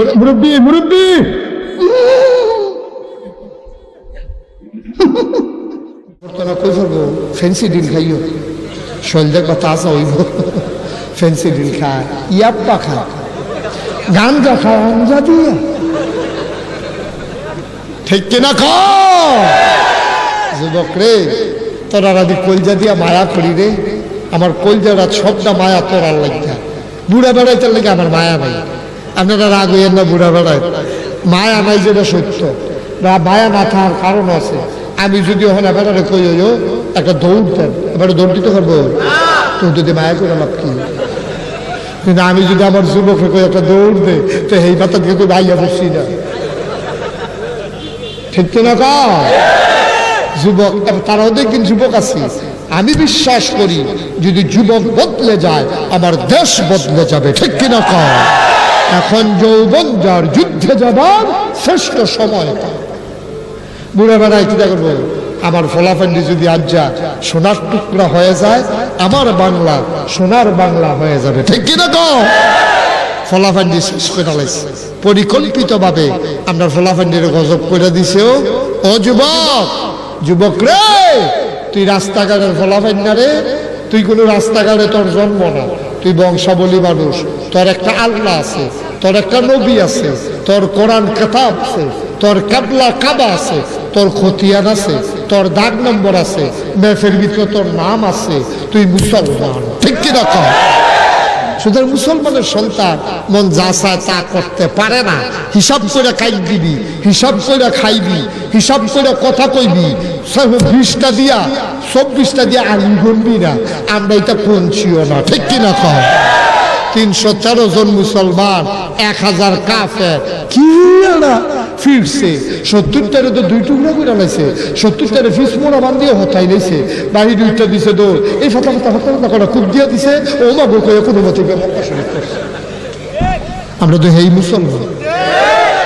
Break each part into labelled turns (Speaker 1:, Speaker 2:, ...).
Speaker 1: মুর- মুরব্বি মুরব্বি! Fancy deal খাইও। শৈল দেখবা তাজা হইব ফেন্সি ডিল খায়। ইয়াপ্পা খায়। গাঞ্জা খায় দিয়া। ঠিক কিনা খাও যুবক রে, তোরা রাদি কলজা দিয়া মায়া করি রে? আমার কলজারা সবটা মায়া তোরার লাগিয়া। বুড়া বেড়াইতে লাগে আমার মায়া নাই। আপনারা রাগ হইয়েন না বুড়া বেড়ায় মায়া নাই যেটা সত্য। মায়া না থাকার কারণ আছে। আমি যদি ওখানে বেড়ারে কই হইও একটা দৌড় দেন, এবারে দৌড় দিতে পারব? তো যদি মায়া করে, লাভ কি? কিন্তু আমি যদি আমার যুবকে কই, একটা দৌড় দে, তো এই মাথা দিয়ে তো ভাইয়া বসছি না। ঠিক তো না যুবক, তারা অনেকদিন যুবক আছে। আমি বিশ্বাস করি, যদি যুবক বদলে যায়, আমার দেশ বদলে যাবে। ঠিক কিনা কর এখন যৌবন যার যুদ্ধে যাবার শ্রেষ্ঠ সময় তা। বুড়ে বেড়ায় চিন্তা করব, আমার ফলাফান্ডি যদি আজ যা সোনার টুকরা হয়ে যায়, আমার বাংলা সোনার বাংলা হয়ে যাবে। ঠিক কিনা কর ফলাফান্ডি শেষ করে পরিকল্পিতভাবে আমরা ফলাফান্ডির গজব করে দিছেও ও। যুবক যুবক রে, তুই রাস্তাঘাটের ফলাফান্ডা রে? তুই কোনো রাস্তাঘাটে তোর জন্ম না। তুই বংশাবলী মানুষ, তোর একটা আল্লাহ আছে। তোর একটা নবী আছে, তোর কোরআন কথা আছে, তোর কাবলা কাবা আছে, তোর খতিয়ান আছে, তোর দাগ নম্বর আছে মেফের ভিতরে তোর নাম আছে, তুই মুসলমান। ঠিক কিনা কর সুতরাং মুসলমানের সন্তান মন যা চায় তা করতে পারে না। হিসাব করে খাই দিবি, হিসাব করে খাইবি, হিসাব করে কথা কইবি। বিশটা দিয়া, চব্বিশটা দিয়া আলু গনবি না। আমরা এটা পৌঁছিও না। ঠিক কিনা কম তিনশো তেরো জন মুসলমান, এক হাজার কাফে কি ফিরছে? সত্তরটারে তো দুই টুকরা করে লাইছে সত্তরটারে ফিস মোড়া বান বান্ধিয়ে হতাই লাইছে। বাড়ি দুইটা দিছে দৌড়। এই ফাতা ফাতা ফাতা ফাতা করা খুব দিয়ে দিছে। ও মা কয়ে কোনো মতে। আমরা তো হেই মুসলমান।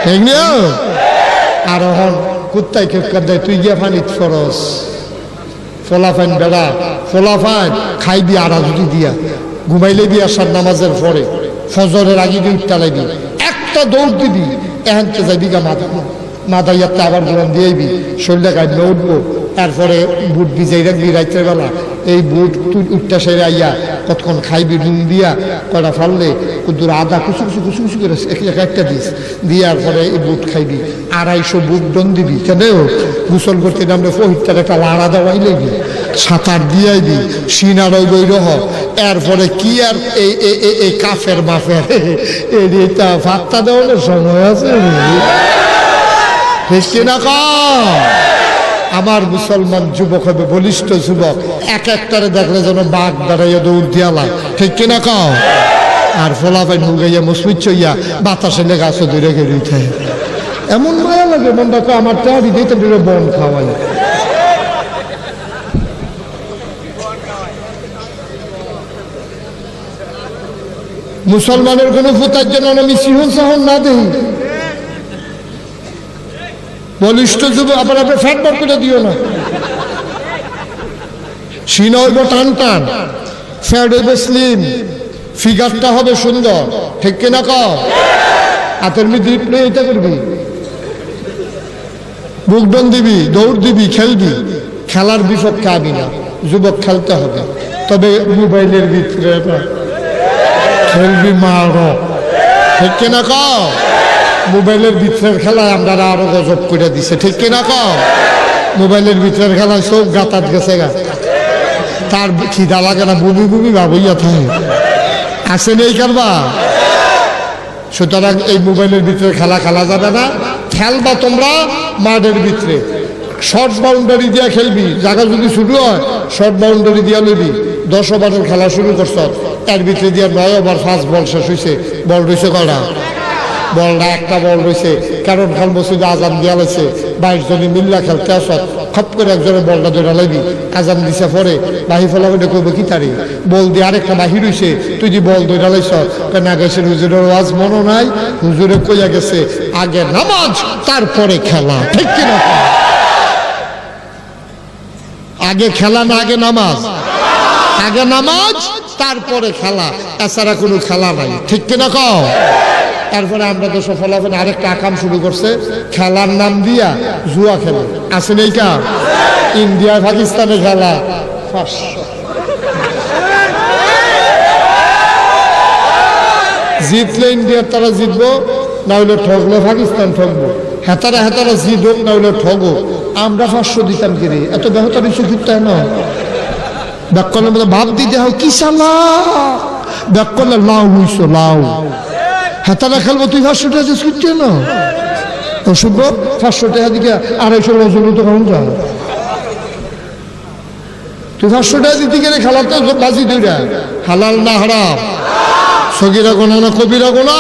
Speaker 1: ঠিক না? আর হন কুত্তাই খেপকার দেয়? তুই গিয়া ফানিত ফরস। ফলাফাইন বেড়া। ফলাফাইন খাইবি আর যদি দিয়া। ঘুমাইলে বি আসার নামাজের পরে, ফজরের আগে দিয়ে উঠতে লাগবি একটা দৌড় দিবি এহানতে যাবি গা মাথা মাথা ইয়াতে আবার গরম দিয়েবি শরীরটা গাড়ি উঠবো। তারপরে বুট ভিজাই রাখবি রাত্রের বেলা। এই বুট তুই উঠটা সেরে আইয়া কতক্ষণ খাইবি, নুন দিয়া কয়টা ফাললে কুদুর আদা কুচু কুচু কুচু কুচু করে এক এক একটা দিস। দিয়ার পরে এই বুট খাইবি। আড়াইশো বুট ডন দিবি। কেন? গোসল করতে নামলে ফহিরটার একটা লাড়া দেওয়াই লেবি সাঁতার দিয়ে দিয়াইবি সিনারও বই রহ এরপরে কি আর এই কাফের এই এটা ভাতটা দেওয়ার সময় আছে ঠিক আমার মুসলমান যুবক হবে, বলিষ্ঠ যুবক, এক একটারে দেখলে যেন বাঘ দাঁড়াইয়া দৌড় দিয়ালা ঠিক কিনা কও আর ফোলাপাই নুগাইয়া মুসমিত চইয়া বাতাসে লেগে আসো দূরে গেড়ি থাকে এমন মায়া লাগে মনটা তো আমার টাড়ি দিতে দিলে বন খাওয়াই মুসলমানের কোনো ফুতার জন্য আমি সিহন সাহন না দেই। বলিষ্ঠ যুব, আবার আপনি ফ্যাট বার করে দিও না। সিন হইব টান টান, ফ্যাট হইব স্লিম, ফিগারটা হবে সুন্দর, ঠিক কিনা কর হাতের মধ্যে ডিপ এটা করবি। বুকডন দিবি, দৌড় দিবি, খেলবি। খেলার বিপক্ষে আমি না, যুবক খেলতে হবে। তবে মোবাইলের ভিতরে খেলবি মারো ঠিক কিনা কও মোবাইলের ভিতরের খেলায় আমরা আরও গজব করে দিছে। ঠিক কিনা কও মোবাইলের ভিতরের খেলায় সব গাতাত গেছে গা। তার খিদা লাগে না, বুমি বুমি ভাবইয়া থাকে। আসেন এই কারবা সুতরাং এই মোবাইলের ভিতরে খেলা খেলা যাবে না। খেলবা তোমরা মাঠের ভিতরে। শর্ট বাউন্ডারি দিয়া খেলবি। জায়গা যদি শুরু হয় শর্ট বাউন্ডারি দিয়া লইবি। দশ ওভারের খেলা শুরু করছ। এর ভিতরে দিয়া নয় ওভার ফার্স্ট বল শেষ হয়েছে বল রয়েছে কয়টা? বলটা একটা বল রয়েছে কারণ খাল মসজিদে আজান দিয়া লাইছে বাইশ জনে মিল্লা খেলতে আসত, খপ করে একজনের বলটা ধরে লাইবি। আজান দিছে পরে বাহি ফলা করে কইব কি তারি? বল দিয়ে আরেকটা বাহির হইছে তুই যে বল ধরে লাইছ কেন গেছে হুজুরের ওয়াজ মনো নাই, হুজুরে কইয়া গেছে, আগে নামাজ, তারপরে খেলা, ঠিক কিনা আগে খেলা না, আগে নামাজ? আগে নামাজ তারপরে খেলা। এছাড়া কোনো খেলা নাই। ঠিক কিনা কও? তারপরে আমরা তো সফলাফেন আরেকটা আকাম শুরু করছে। খেলার নাম দিয়া জুয়া খেলা। আছে নেই কা? ইন্ডিয়া পাকিস্তানে খেলা। জিতলে ইন্ডিয়ার তারা জিতবো না হলে ঠকলে পাকিস্তান ঠকবো হেতারা হেতারা জিতক না হলে ঠগো। আমরা পাঁচশো দিতাম কিরে। এত ইস্যু করতে হয় না ব্যাকরণের মধ্যে ভাব দিতে হয় কি সালা ব্যাকরণে লাউ হইছো লাউ। হেতারা খেলব, তুই পাঁচশো টাকা করতে না? অশুভ পাঁচশো টাকা দিকে আড়াইশো বছর তো কেমন যা। তুই টাকা দিতে গেলে খেলার তো বাজি দুইটা হালাল না হারাম? সগিরা গোনা না কবিরা গোনা?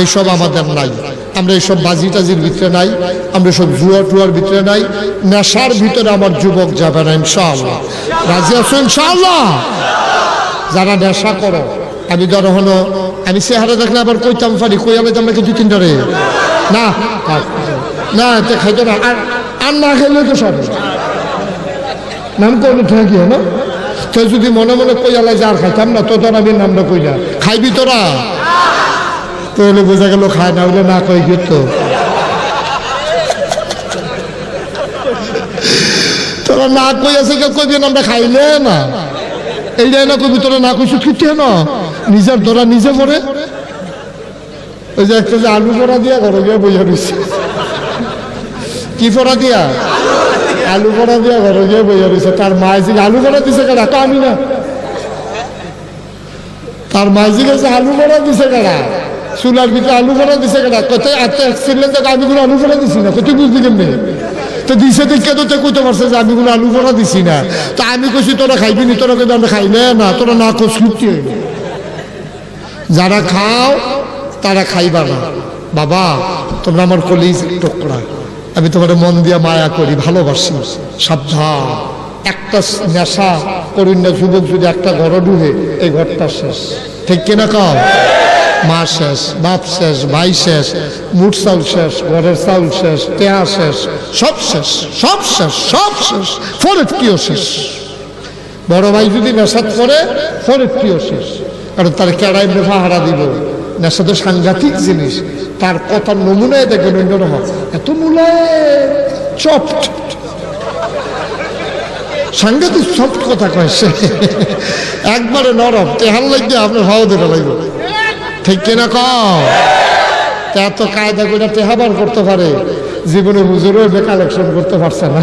Speaker 1: এইসব আমাদের নাই। আমরা এইসব বাজি টাজির ভিতরে নাই। আমরা সব জুয়া টুয়ার ভিতরে নাই, নেশার ভিতরে আমার যুবক যাবে না, ইনশাআল্লাহ। রাজি আছো, ইনশাআল্লাহ? যারা নেশা করো, আমি ধরো হলো, আমি চেহারা দেখলে আবার কইতাম পারি কই আমি আমরা কি দুই তিনটা রে? না না, তে খাইতো না, আর আর না খাইলে তো সব। নাম করলে ঠেকি না তো যদি মনে মনে কই আলাই আর খাইতাম না, তো তোর আমি নামটা কই না খাইবি তোরা? তাহলে বোঝা গেল খায় না হলে না কই গিয়ে তো? তোরা না কই আছে, কেউ কইবি না, আমরা খাইলে না। এইটাই না তোরা না কইছো কিতে না। নিজের তোরা নিজে পড়ে ওই যে একটা যে আলু পড়া দিয়া ঘরে গিয়ে বইয়া কি পড়া দিয়া? আলু পড়া দিয়া ঘরে গিয়ে বইয়া রয়েছে তার মায়ের যে আলু পড়া দিছে কেডা? তো আমি না। তার গেছে আলু পড়া দিছে কেডা? চুলার ভিতরে আলু পড়া দিছে কেডা? কত এত অ্যাক্সিডেন্ট আমি কোনো আলু পড়া দিছি না। কত বুঝলি কেমনে? তো দিছে দেখে তো কইতে পারছে যে আমি কোনো আলু পড়া দিছি না। তা আমি কইছি, তোরা খাইবি নি? তোরা কিন্তু আমরা খাইলে না, তোরা না কোস কুটি যারা খাও, তারা খাইবা না। বাবা, তোমরা আমার কলিজ টুকরা। আমি তোমার মন দিয়া মায়া করি, ভালোবাসি। সাবধান। একটা নেশা করুন না, যুবক যদি একটা ঘর ডুবে এই ঘরটা শেষ। ঠিক কিনা কাও? মা শেষ, বাপ শেষ, ভাই শেষ, মুঠ চাউল শেষ, ঘরের চাউল শেষ টেহা শেষ, সব শেষ সব শেষ সব শেষ ফরেট কিও শেষ। বড় ভাই যদি নেশাত করে ফরেট কিও শেষ। কারণ তার কেড়াই নেফা হারা দিব। নেশা তো সাংঘাতিক জিনিস। তার কথার নমুনায় দেখবেন অন্যরকম এত মূলায় চট। সাংঘাতিক সফট কথা কয় একবারে নরম তেহার লাগবে আপনার ভাও দেবে লাগবে ঠিক কিনা কম এত কায়দা করে তেহাবার করতে পারে। জীবনে হুজুরও কালেকশন করতে পারছে না।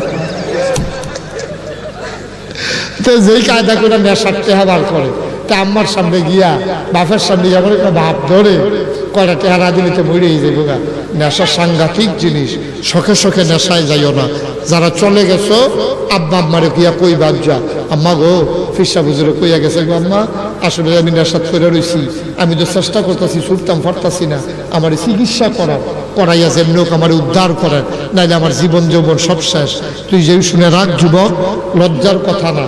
Speaker 1: তো যেই কায়দা করে নেশার টেহাবার করে, তা আম্মার সামনে গিয়া, বাপের সামনে গিয়া করে বাপ ধরে, কয়টা টেহারা দিলে তো মরেই যাব নেশা সাংঘাতিক জিনিস শখে শখে নেশায় যাইও না। যারা চলে গেছো, আব্বা আম্মারে গিয়া কই যা। আম্মা গো ফিসা বুঝরে কইয়া গেছে গো আম্মা, আসলে আমি নেশাত করে রইছি। আমি তো চেষ্টা করতেছি, ছুটতাম ফারতাছি না। আমার চিকিৎসা করার করাইয়া যেমনি হোক আমার উদ্ধার করেন নাইলে আমার জীবন যৌবন সব শেষ। তুই যেই শুনে রাখ যুবক, লজ্জার কথা না।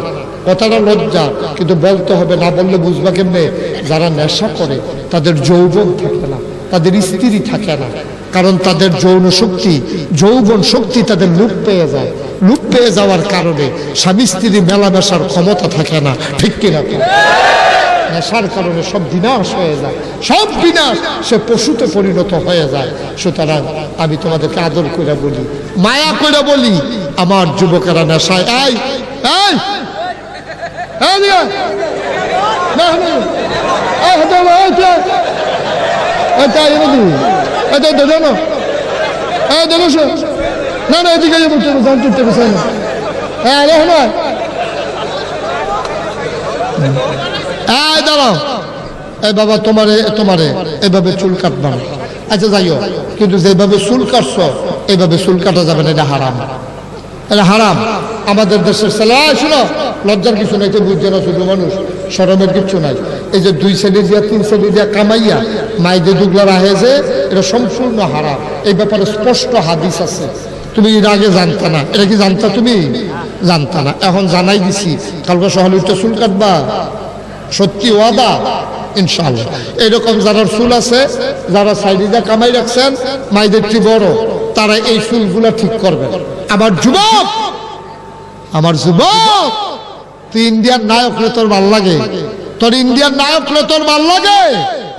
Speaker 1: কথাটা লজ্জা, কিন্তু বলতে হবে, না বললে বুঝবা কেমনে? যারা নেশা করে, তাদের যৌবন থাকে না, তাদের স্ত্রী থাকে না। কারণ তাদের যৌন শক্তি, যৌবন শক্তি তাদের লুপ পেয়ে যায়। লুপ পেয়ে যাওয়ার কারণে স্বামী স্ত্রী মেলামেশার ক্ষমতা থাকে না। ঠিক কিনা? নেশার কারণে সব বিনাশ হয়ে যায়। সব বিনাশ সে পশুতে পরিণত হয়ে যায়। সুতরাং আমি তোমাদেরকে আদর করে বলি, মায়া করে বলি, আমার যুবকেরা নেশায়, এই এই নিয়ে। না, না। না এদিকে যাব তুলতে পেছাই না হ্যাঁ এই দাঁড়াও। বাবা তোমারে তোমারে এভাবে চুল কাটবা আচ্ছা যাইও কিন্তু যেভাবে চুল কাটছ এইভাবে চুল কাটা যাবে না এটা হারাম। এটা হারাম। আমাদের দেশের ছেলে শোনো লজ্জার কিছু নাই তো বুঝছে না শুধু মানুষ। সরমের কিছু নাই। এই যে দুই সাইডে দিয়া, তিন সাইডে দিয়া কামাইয়া মাইদে দুগলা রাহে যে, এটা সম্পূর্ণ হারাম। এই ব্যাপারে স্পষ্ট হাদিস আছে। তুমি এর আগে জানতা না। এটা কি জানতা তুমি? জানতা না। এখন জানাই দিছি। কালকে সকালে উঠতে চুল কাটবা। সত্যি ওয়াদা? ইনশাআল্লাহ। এরকম যারা চুল আছে, যারা সাইডে কামাই রাখছেন মাইদের কি বড়, তারা এই চুলগুলা ঠিক করবে। আমার যুবক! আমার যুবক! তুই ইন্ডিয়ার নায়ক রে তোর ভালো লাগে। তোর ইন্ডিয়ার নায়ক রে তোর ভালো লাগে।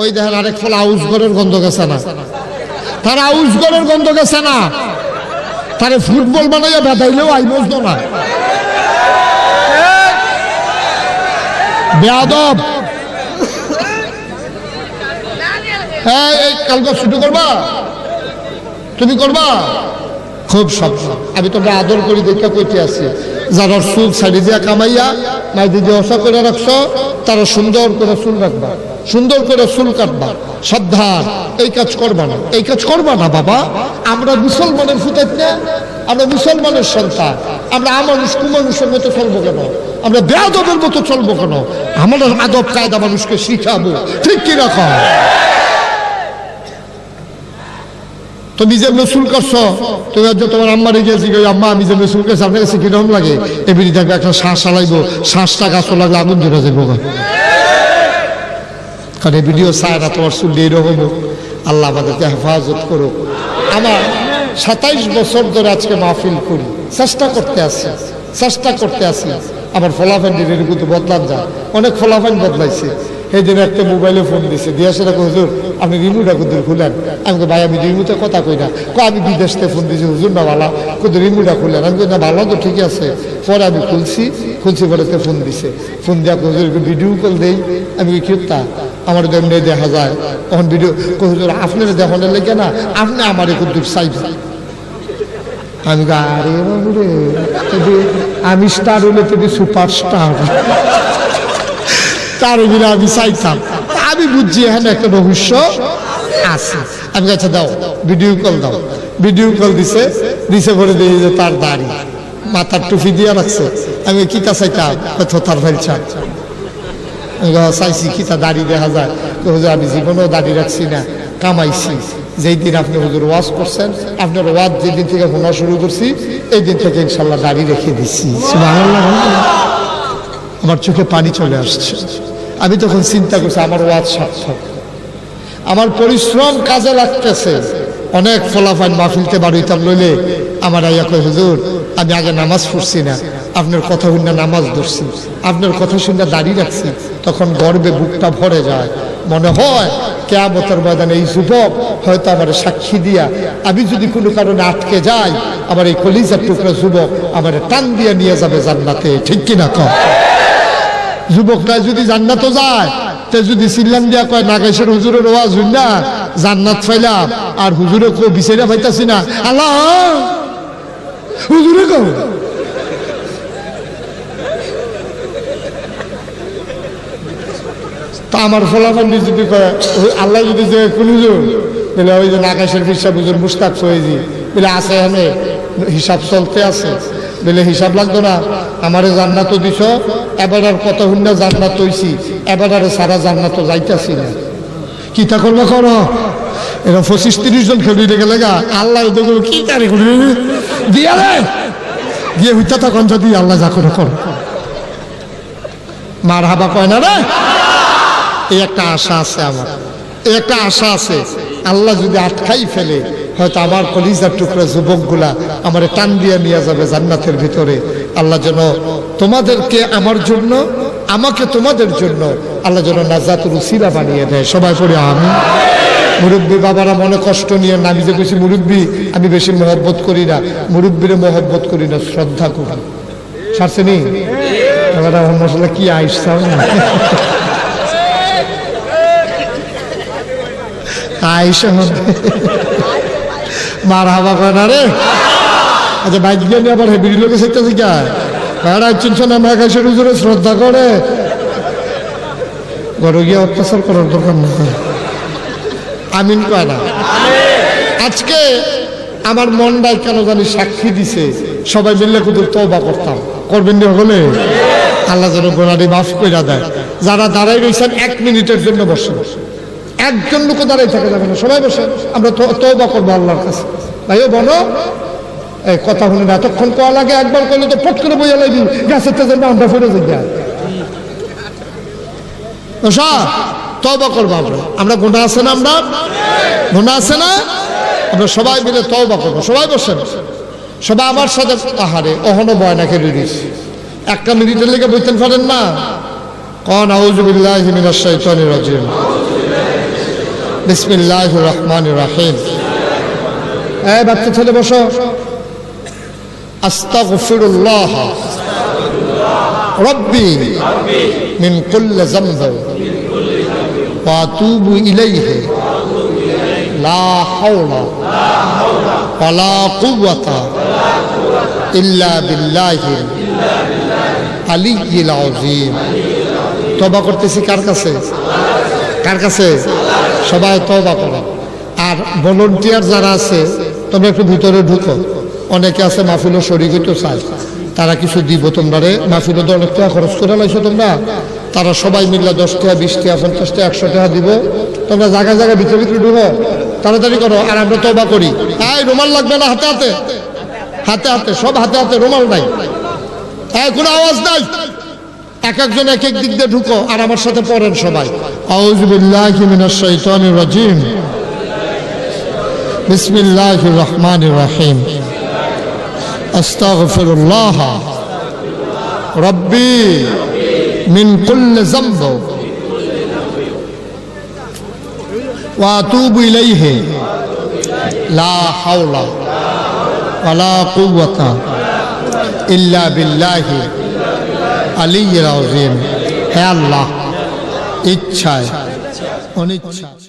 Speaker 1: ওই দেখেন আরেক ফল আউসগড়ের গন্ধ গেছে না। তার আউসগড়ের গন্ধ গেছে না। তারে ফুটবল বানাইয়া বেদাইলেও আই বুঝতো না। বেয়াদব। হ্যাঁ এই, কালকে ছুটি করবা? তুমি করবা? খুব স্বপ্ন। আমি তোকে আদর করি, দেখে কইতে আছি যারা চুল ছাড়ি দিয়া কামাইয়া মাই দিদি অসা করে রাখছো, তারা সুন্দর করে চুল রাখবা, সুন্দর করে চুল কাটবা। সাবধান, এই কাজ করবা না, এই কাজ করবা না বাবা। আমরা মুসলমানের ফুটাত না আমরা মুসলমানের সন্তান। আমরা আমানুষ, কুমানুষের মতো চলবো কেন? আমরা বেয়াদবের মতো চলবো কেন? আমাদের আদব কায়দা মানুষকে শিখাবো। ঠিক কি কয়? তুমি করছ তুমি তোমার আম্মারে গিয়েছি গো আম্মা, আমি করছি আপনার কাছে কীরকম লাগে? দেখবে একটা শ্বাস চালাইবো, শ্বাসটা গাছ লাগলে আগুন ধরে যাব কারণ এই ভিডিও তোমার আল্লাহ আমাদেরকে হেফাজত করো আমার সাতাইশ বছর ধরে আজকে মাহফিল করি। চেষ্টা করতে আসি চেষ্টা করতে আসি আমার ফলাফান কিন্তু বদলান যায়। অনেক ফলাফান বদলাইছে। এই দিন একটা মোবাইলে ফোন দিছে। দিয়ে দেখো হুজুর, আপনি রিমোটটা কুদুর খুলেন? আমি ভাই, আমি রিমোটে কথা কই না। কো আমি বিদেশ থেকে ফোন দিয়েছি হুজুর, না ভালো? কিন্তু রিমোটটা খুলেন? আমি না, ভালো তো ঠিক আছে। পরে আমি খুলছি খুলছি পরে ফোন দিছে। ফোন দিয়া হুজুর ভিডিও কল দেই। আমি কি কিতা আমার এমনি দেখা যায়। তখন ভিডিও হুজুর, আপনার দেখানোর লেগে না, আপনি আমার কুদুর চাইবেন? আমি আরে বাবু রে আমি স্টার হলে তুমি সুপার স্টার তার বিনা আমি চাইতাম। আমি বুঝছি এখানে একটা রহস্য আছে। আমি কাছে দাও ভিডিও কল দাও। ভিডিও কল দিছে দিছে পরে দিয়ে যে তার দাড়ি। মাথার টুপি দিয়ে রাখছে। আমি কি তা চাইতাম তার ফেলছা আমি চাইছি কি তা দাড়ি দেখা যায়। তো আমি জীবনেও দাড়ি রাখছি না, কামাইছি। যেই দিন আপনি হুজুর ওয়াজ করছেন, আপনার ওয়াজ যেদিন থেকে শোনা শুরু করছি, এই দিন থেকে ইনশাল্লাহ দাড়ি রেখে দিচ্ছি আমার চোখে পানি চলে আসছে। আমি তখন চিন্তা করছি, আমার ওয়াজ সার্থক। আমার পরিশ্রম কাজে লাগতেছে। অনেক ফলাফল মাহফিলতে বাড়িতাম লইলে আমার আইয়া কয়, হুজুর, আমি আগে নামাজ পড়ছি না, আপনার কথা শুনে নামাজ ধরছি, আপনার কথা শুনে দাঁড়িয়ে রাখছি। তখন গর্বে বুকটা ভরে যায়। মনে হয়, কেয়ামতের ময়দানে এই যুবক হয়তো আমার সাক্ষী দিয়া, আমি যদি কোনো কারণে আটকে যাই, আমার এই কলিজার টুকরা যুবক আমার টান দিয়ে নিয়ে যাবে জান্নাতে। ঠিক কিনা কয়? যুবকরা যদি জান্নাতও যায়, তে যদি সিল্লাম দিয়া কয় নাগেশ্বর হুজুরের ওয়াজ হইন না, জান্নাত পাইলাম, আর হুজুরে কো বিচারা পাইতাছি না। আল্লাহ! হুজুরে কো। তা আমার ফলাফল যদি কয়, আল্লাহ যদি যে কোন হুজুর ওই যে নাগেশ্বর ফিরসাব হুজুর মুস্তাক সয়েজি বলে আছে এখানে, হিসাব চলতে আছে। বলে হিসাব লাগতো না। আমারে জান্নাত দিছ, এবার আর কত হুন্না জান্নাত হইছি, এবার আর সারা জান্নাত যাইতাছি না। কি তা করব করো? এরা পঁচিশ তিরিশ জন খেলি রেখে লেগা, আল্লাহ কি তারে করি দিয়া রে! দিয়ে হইতা তখন যদি আল্লাহ যা করে করো। মার হাবা কয় না রে? এই একটা আশা আছে আমার। এই একটা আশা আছে। আল্লাহ যদি আটকাই ফেলে হয়তো আমার কলিজার টুকরা যুবকগুলা আমার টান দিয়ে নিয়ে যাবে জান্নাতের ভিতরে। আল্লাহ যেন তোমাদেরকে আমার জন্য, আমাকে তোমাদের জন্য আল্লাহ যেন নাজাতুর উসিলা বানিয়ে দেয়। সবাই পড়ে আমি মুরব্বী বাবারা মনে কষ্ট নিয়ে না, আমি যে বেশি মুরব্বী, আমি বেশি মহব্বত করি না। মুরব্বীরে মহব্বত করি না, শ্রদ্ধা করি। সারছে নি? এবার মশলা কি আইস আইসা মার হাবা কয় না রে? আচ্ছা বাইক নিয়ে আবার হেবির লোকে শিখতেছে কে ভাড়া চিনছ না মেঘ এসে হুজুরে শ্রদ্ধা করে। ঘরে গিয়ে অত্যাচার করার দরকার নেই আমিন কয় না? আজকে আমার মনটাই কেন জানি সাক্ষী দিছে। সবাই মিললে কুদুর তবা করতাম। করবেন নি হলে আল্লাহ যেন গোনারি মাফ করে দেয়। যারা দাঁড়াই রয়েছেন এক মিনিটের জন্য বসে বসে একজন লোক দাঁড়াই থাকে যাবে না। সবাই বসে, আমরা তবা করব আল্লাহর কাছে। ভাইও বলো এই কথা শুনে না এতক্ষণ কয়া লাগে, একবার করলে তো ফট করে বইয়া লাগি গাছের না আমরা ফেরে যাই তবা করব আমরা। আমরা গুণা আছে না আমরা? গুণা আছে না? আমরা সবাই মিলে তবা করব। সবাই বসেন। সবাই আমার সাথে, আহারে, অহনো বয় না কেড়ে দিস একটা মিনিটের লেগে বইতেন পারেন না? কন আউজুবিল্লাহ মিনাশ শাইতানির রাজিম। বিসমিল্লাহ রহমান রাহিম এই বাচ্চা ছেলে বসো। আস্তাগফিরুল্লাহ। রব্বি মিন কুল্লি যামব ওয়া আতুবু ইলাইহি। লা হাওলা ওয়ালা কুওয়াতা ইল্লা বিল্লাহি। আলিয়্যিল আযীম। তবা করতেছি কার কাছে? কার কাছে? সবাই তবা করো। আর ভলেন্টিয়ার যারা আছে, তোমরা একটু ভিতরে ঢুকো। অনেকে আছে মাহফিলও শরীর হইতে চায়। তারা কিছু দিব তোমরা রে মাহফিলও তো অনেক টাকা খরচ করে লাইছো তোমরা। তারা সবাই মিললে দশ টাকা, বিশ টাকা, পঞ্চাশ টাকা, একশো টাকা দিব। তোমরা জায়গায় জায়গায় ভিতরে ভিতরে ঢুকো। তাড়াতাড়ি করো আর আমরা তবা করি। এই, রুমাল লাগবে না হাতে হাতে? হাতে হাতে, সব হাতে হাতে, রুমাল নাই। এই, কোনো আওয়াজ নাই? এক একজন এক এক দিক দিয়ে ঢুকো আর আমার সাথে পড়েন সবাই। রাজিম। বিসমিল্লাহির রহমানির রহিম। আস্তাগফিরুল্লাহ। রব্বি মিন কুল্লি যামব। ওয়া আতুবু ইলাইহি। লা হাওলা ওয়ালা কুওয়াতা ইল্লা বিল্লাহি। আলিয়্যিল আযীম হে আল্লাহ ইচ্ছায় অনিচ্ছায়